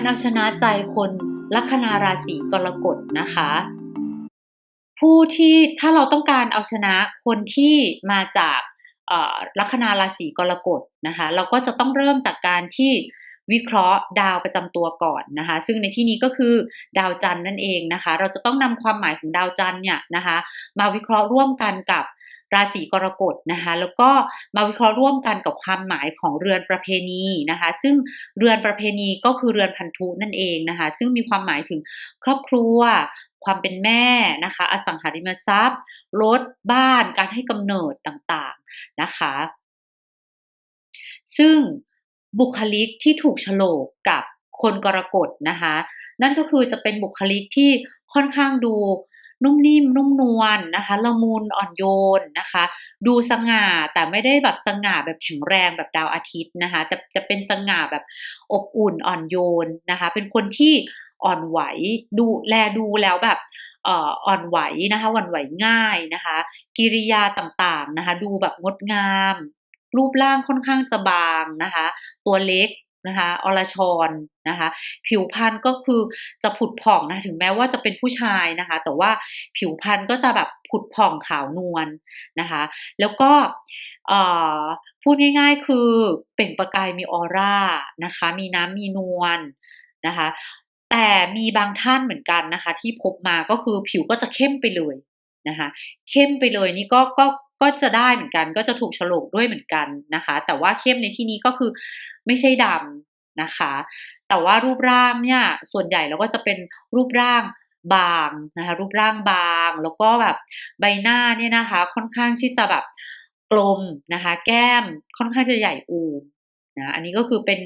การเอาชนะใจคนลัคนาราศีกรกฎนะคะ ผู้ที่ถ้าเราต้องการเอาชนะคนที่มาจากลัคนาราศีกรกฎนะคะ เราก็จะต้องเริ่มจากการที่วิเคราะห์ดาวประจำตัวก่อนนะคะ ซึ่งในที่นี้ก็คือดาวจันทร์นั่นเองนะคะ เราจะต้องนำความหมายของดาวจันทร์เนี่ยนะคะ มาวิเคราะห์ร่วมกันกับ ราศีกรกฎนะคะ แล้วก็มาวิเคราะห์ร่วมกันกับความหมายของเรือนประเพณีนะคะ ซึ่งเรือนประเพณีก็คือเรือนพันธุนั่นเองนะคะ ซึ่งมีความหมายถึงครอบครัว ความเป็นแม่นะคะ อสังหาริมทรัพย์รถบ้านการให้กำเนิดต่างๆนะคะ ซึ่งบุคลิกที่ถูกฉลกกับคนกรกฎนะคะ นั่นก็คือจะเป็นบุคลิกที่ค่อนข้างดู นุ่มนิ่มนุ่มนวลนนะคะละมุนอ่อนโยนนะคะ ดูสง่าแต่ไม่ได้แบบสง่าแบบแข็งแรงแบบดาวอาทิตย์นะคะจะจะเป็นสง่าแบบอบอุ่นอ่อนโยนนะคะ เป็นคนที่อ่อนไหวดูแลดูแล้วแบบอ่อนไหวนะคะหวั่นไหวง่ายนะคะ กิริยาต่างๆนะคะ ดูแบบงดงาม รูปร่างค่อนข้างจะบางนะคะ ตัวเล็ก นะคะอรชรนะคะ ผิวพรรณก็คือจะผุดผ่องนะ ถึงแม้ว่าจะเป็นผู้ชายนะคะ แต่ว่าผิวพรรณก็จะแบบผุดผ่องขาวนวลนะคะ แล้วก็พูดง่ายๆ คือเปล่งประกายมีออร่านะคะ มีน้ำมีนวลนะคะ แต่มีบางท่านเหมือนกันนะคะ ที่พบมาก็คือผิวก็จะเข้มไปเลยนะคะ เข้มไปเลยนี่ก็ก็ ก็จะได้เหมือนกัน ก็จะถูกฉลกด้วยเหมือนกันนะคะ แต่ว่าเข้มในที่นี้ก็คือไม่ใช่ดำนะคะ แต่ว่ารูปร่างเนี่ยส่วนใหญ่เราก็จะเป็นรูปร่างบางนะคะรูปร่างบางแล้วก็แบบใบหน้าเนี่ยนะคะ ค่อนข้างที่จะแบบกลมนะคะ แก้มค่อนข้างจะใหญ่อูมนะอันนี้ก็คือเป็น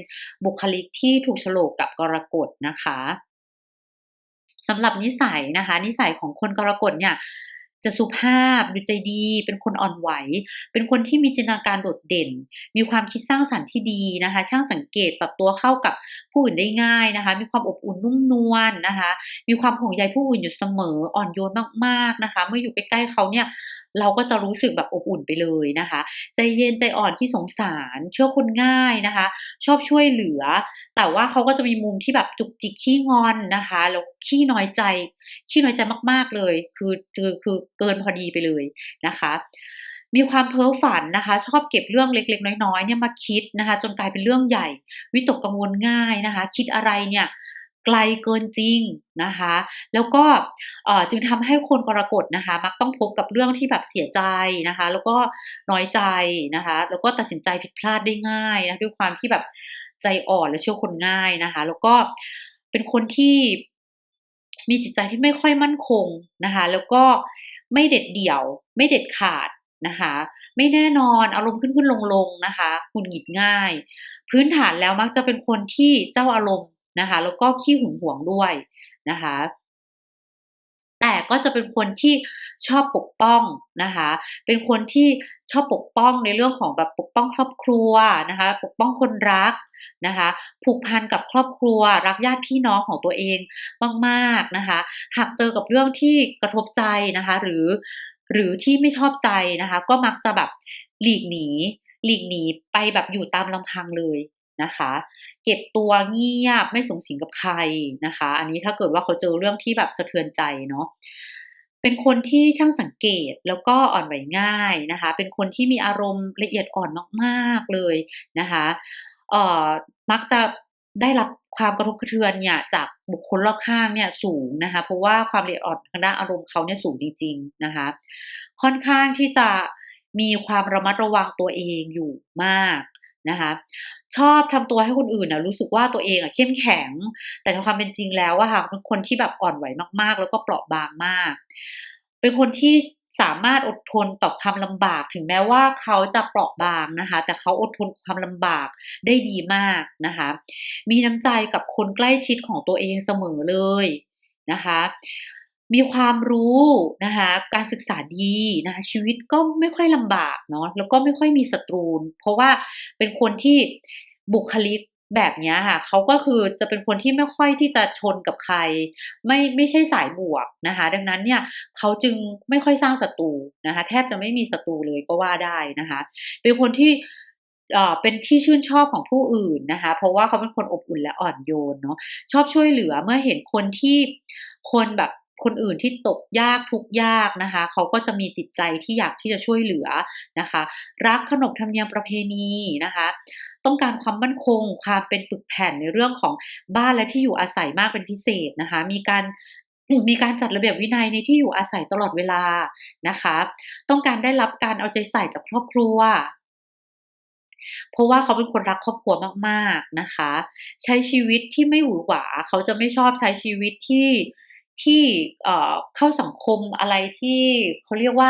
บุคลิกที่ถูกฉลกกับกรกฎนะคะสำหรับนิสัยนะคะ นิสัยของคนกรกฎเนี่ย จะสุภาพดูใจดี เป็นคนอ่อนไหว เป็นคนที่มีจินตนาการโดดเด่น มีความคิดสร้างสรรค์ที่ดีนะคะ ช่างสังเกตปรับตัวเข้ากับผู้อื่นได้ง่ายนะคะ มีความอบอุ่นนุ่มนวลนนะคะ มีความห่วงใยผู้อื่นอยู่เสมออ่อนโยนมากๆนะคะ เมื่ออยู่ใกล้ๆเขาเนี่ยเราก็จะรู้สึกแบบอบอุ่นไปเลยนะคะ ใจเย็นใจอ่อนที่สงสารเชื่อคนง่ายนะคะ ชอบช่วยเหลือ แต่ว่าเขาก็จะมีมุมที่แบบจุกจิกขี้งอนนะคะแล้วขี้น้อยใจ ขี้น้อยใจมากๆเลย คือคือคือเกินพอดีไปเลยนะคะ มีความเพ้อฝันนะคะ ชอบเก็บเรื่องเล็กๆ น้อยๆเนี่ยมาคิดนะคะ จนกลายเป็นเรื่องใหญ่ วิตกกังวลง่ายนะคะ คิดอะไรเนี่ยไกลเกินจริงนะคะ แล้วก็จึงทำให้คนกรกฎนะคะ มักต้องพบกับเรื่องที่แบบเสียใจนะคะ แล้วก็น้อยใจนะคะ แล้วก็ตัดสินใจผิดพลาดได้ง่ายนะด้วยความที่แบบใจอ่อนและเชื่อคนง่ายนะคะ แล้วก็เป็นคนที่ มีจิตใจที่ไม่ค่อยมั่นคงนะคะ แล้วก็ไม่เด็ดเดี่ยว ไม่เด็ดขาดนะคะ ไม่แน่นอนอารมณ์ขึ้นขึ้นลงลงนะคะหุนหงิดง่าย พื้นฐานแล้วมักจะเป็นคนที่เจ้าอารมณ์นะคะ แล้วก็ขี้หึงหวงด้วยนะคะ แต่ก็จะเป็นคนที่ชอบปกป้องนะคะ เป็นคนที่ชอบปกป้องในเรื่องของแบบปกป้องครอบครัวนะคะ ปกป้องคนรักนะคะ ผูกพันกับครอบครัว รักญาติพี่น้องของตัวเองมากๆนะคะ หากเจอกับเรื่องที่กระทบใจนะคะ หรือหรือที่ไม่ชอบใจนะคะ ก็มักจะแบบหลีกหนีหลีกหนีไปแบบอยู่ตามลำพังเลยนะคะ เก็บตัวเงียบไม่สงสิงกับใครนะคะ อันนี้ถ้าเกิดว่าเขาเจอเรื่องที่แบบสะเทือนใจเนาะเป็นคนที่ช่างสังเกตแล้วก็อ่อนไหวง่ายนะคะ เป็นคนที่มีอารมณ์ละเอียดอ่อนมากๆเลยนะคะเอ่อมักจะได้รับความกระทบกระเทือนเนี่ยจากบุคคลรอบข้างเนี่ยสูงนะคะ เพราะว่าความละเอียดอ่อนทางด้านอารมณ์เขาเนี่ยสูงจริง ๆนะคะ ค่อนข้างที่จะมีความระมัดระวังตัวเองอยู่มากนะคะ ชอบทำตัวให้คนอื่นนะรู้สึกว่าตัวเองอะเข้มแข็ง แต่ในความเป็นจริงแล้วอะค่ะเป็นคนที่แบบอ่อนไหวมากๆ แล้วก็เปราะบางมาก เป็นคนที่สามารถอดทนต่อความลำบาก ถึงแม้ว่าเขาจะเปราะบางนะคะ แต่เขาอดทนความลำบากได้ดีมากนะคะ มีน้ำใจกับคนใกล้ชิดของตัวเองเสมอเลยนะคะ มีความรู้นะคะการศึกษาดีนะคะชีวิตก็ไม่ค่อยลำบากเนาะแล้วก็ไม่ค่อยมีศัตรูเพราะว่าเป็นคนที่บุคลิกแบบนี้ค่ะเขาก็คือจะเป็นคนที่ไม่ค่อยที่จะชนกับใคร ไม่ไม่ใช่สายบวกนะคะ ดังนั้นเนี่ยเขาจึงไม่ค่อยสร้างศัตรูนะคะ แทบจะไม่มีศัตรูเลยก็ว่าได้นะคะ เป็นคนที่เอ่อเป็นที่ชื่นชอบของผู้อื่นนะคะ เพราะว่าเขาเป็นคนอบอุ่นและอ่อนโยนเนาะชอบช่วยเหลือเมื่อเห็นคนที่คนแบบ คนอื่นที่ตกยากทุกยากนะคะ เขาก็จะมีจิตใจที่อยากที่จะช่วยเหลือนะคะ รักขนบธรรมเนียมประเพณีนะคะ ต้องการความมั่นคง ความเป็นปึกแผ่นในเรื่องของบ้านและที่อยู่อาศัยมากเป็นพิเศษนะคะ มีการมีการจัดระเบียบวินัยในที่อยู่อาศัยตลอดเวลานะคะ ต้องการได้รับการเอาใจใส่จากครอบครัวเพราะว่าเขาเป็นคนรักครอบครัวมาก ๆนะคะ ใช้ชีวิตที่ไม่หวือหวา เขาจะไม่ชอบใช้ชีวิตที่ ที่เข้าสังคมอะไรที่เขาเรียกว่า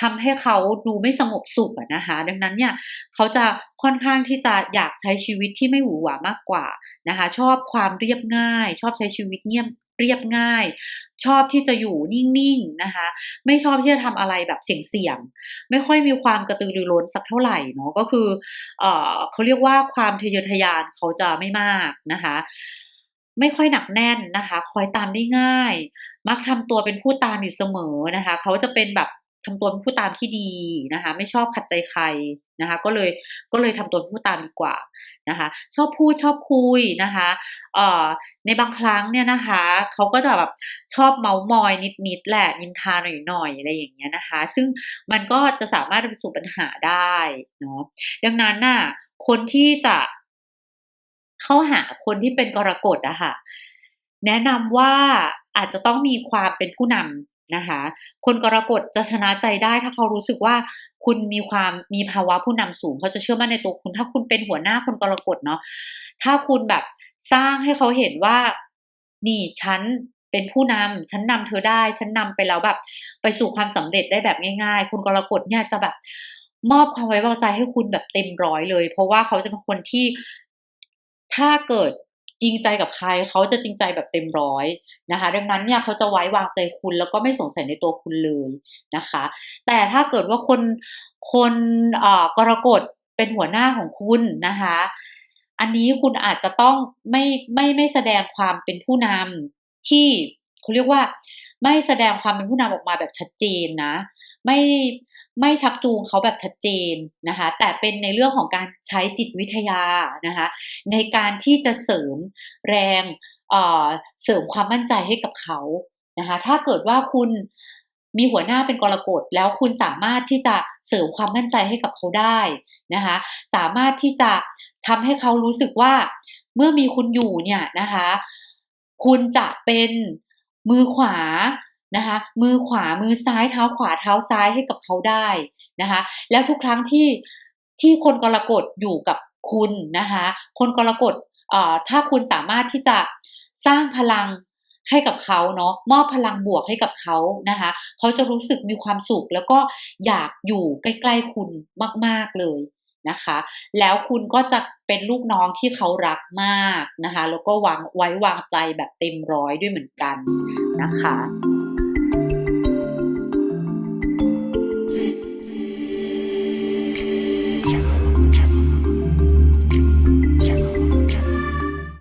ทำให้เขาดูไม่สงบสุขนะคะ ดังนั้นเนี่ยเขาจะค่อนข้างที่จะอยากใช้ชีวิตที่ไม่หวือหวามากกว่านะคะ ชอบความเรียบง่าย ชอบใช้ชีวิตเงียบเรียบง่าย ชอบที่จะอยู่นิ่งๆนะคะ ไม่ชอบที่จะทำอะไรแบบเสี่ยงๆไม่ค่อยมีความกระตือรือร้นสักเท่าไหรเนาะก็คือเออเขาเรียกว่าความทะเยอทะยานเขาจะไม่มากนะคะ ไม่ค่อยหนักแน่นนะคะ คอยตามได้ง่าย มักทำตัวเป็นผู้ตามอยู่เสมอนะคะ เขาจะเป็นแบบทำตัวเป็นผู้ตามที่ดีนะคะ ไม่ชอบขัดใจใครนะคะ ก็เลยก็เลยทำตัวเป็นผู้ตามดีกว่านะคะ ชอบพูดชอบคุยนะคะเอ่อในบางครั้งเนี่ยนะคะ เขาก็จะแบบชอบเม้ามอยนิดๆแหละนินทาหน่อยๆอะไรอย่างเงี้ยนะคะ ซึ่งมันก็จะสามารถไปสู่ปัญหาได้เนาะดังนั้นน่ะคนที่จะ เข้าหาคนที่เป็นกรกฎอะค่ะ แนะนำว่าอาจจะต้องมีความเป็นผู้นำนะคะ คนกรกฎจะชนะใจได้ถ้าเขารู้สึกว่าคุณมีความมีภาวะผู้นำสูง เขาจะเชื่อมั่นในตัวคุณ ถ้าคุณเป็นหัวหน้าคนกรกฎเนาะถ้าคุณแบบสร้างให้เขาเห็นว่า นี่ฉันเป็นผู้นำฉันนำเธอได้ ฉันนำไปแล้วแบบ ไปสู่ความสำเร็จได้แบบง่าย ๆคนกรกฎเนี่ยจะแบบมอบความไว้วางใจให้คุณแบบเต็มร้อยเลย เพราะว่าเขาจะเป็นคนที่ ถ้าเกิดจริงใจกับใครเขาจะจริงใจแบบเต็มร้อยนะคะ ดังนั้นเนี่ยเขาจะไว้วางใจคุณแล้วก็ไม่สงสัยในตัวคุณเลยนะคะ แต่ถ้าเกิดว่าคนคนเอ่อกรกฎเป็นหัวหน้าของคุณนะคะ อันนี้คุณอาจจะต้องไม่ไม่ไม่แสดงความเป็นผู้นำที่เขาเรียกว่าไม่แสดงความเป็นผู้นำออกมาแบบชัดเจนนะ ไม่ ไม่ชักจูงเขาแบบชัดเจนนะคะ แต่เป็นในเรื่องของการใช้จิตวิทยานะคะ ในการที่จะเสริมแรงเเสริมความมั่นใจให้กับเขานะคะ ถ้าเกิดว่าคุณมีหัวหน้าเป็นกรกฎแล้วคุณสามารถที่จะเสริมความมั่นใจให้กับเขาได้นะคะ สามารถที่จะทำให้เขารู้สึกว่าเมื่อมีคุณอยู่เนี่ยนะคะ คุณจะเป็นมือขวา นะคะ มือขวามือซ้ายเท้าขวาเท้าซ้ายให้กับเขาได้นะคะ แล้วทุกครั้งที่ที่คนกรกฎอยู่กับคุณนะคะ คนกรกฎเอ่อถ้าคุณสามารถที่จะสร้างพลังให้กับเขาเนาะมอบพลังบวกให้กับเขานะคะ เขาจะรู้สึกมีความสุข แล้วก็อยากอยู่ใกล้ๆคุณมากๆเลยนะคะ แล้วคุณก็จะเป็นลูกน้องที่เขารักมากนะคะ แล้วก็วางไว้วางใจแบบเต็มร้อยด้วยเหมือนกันนะคะ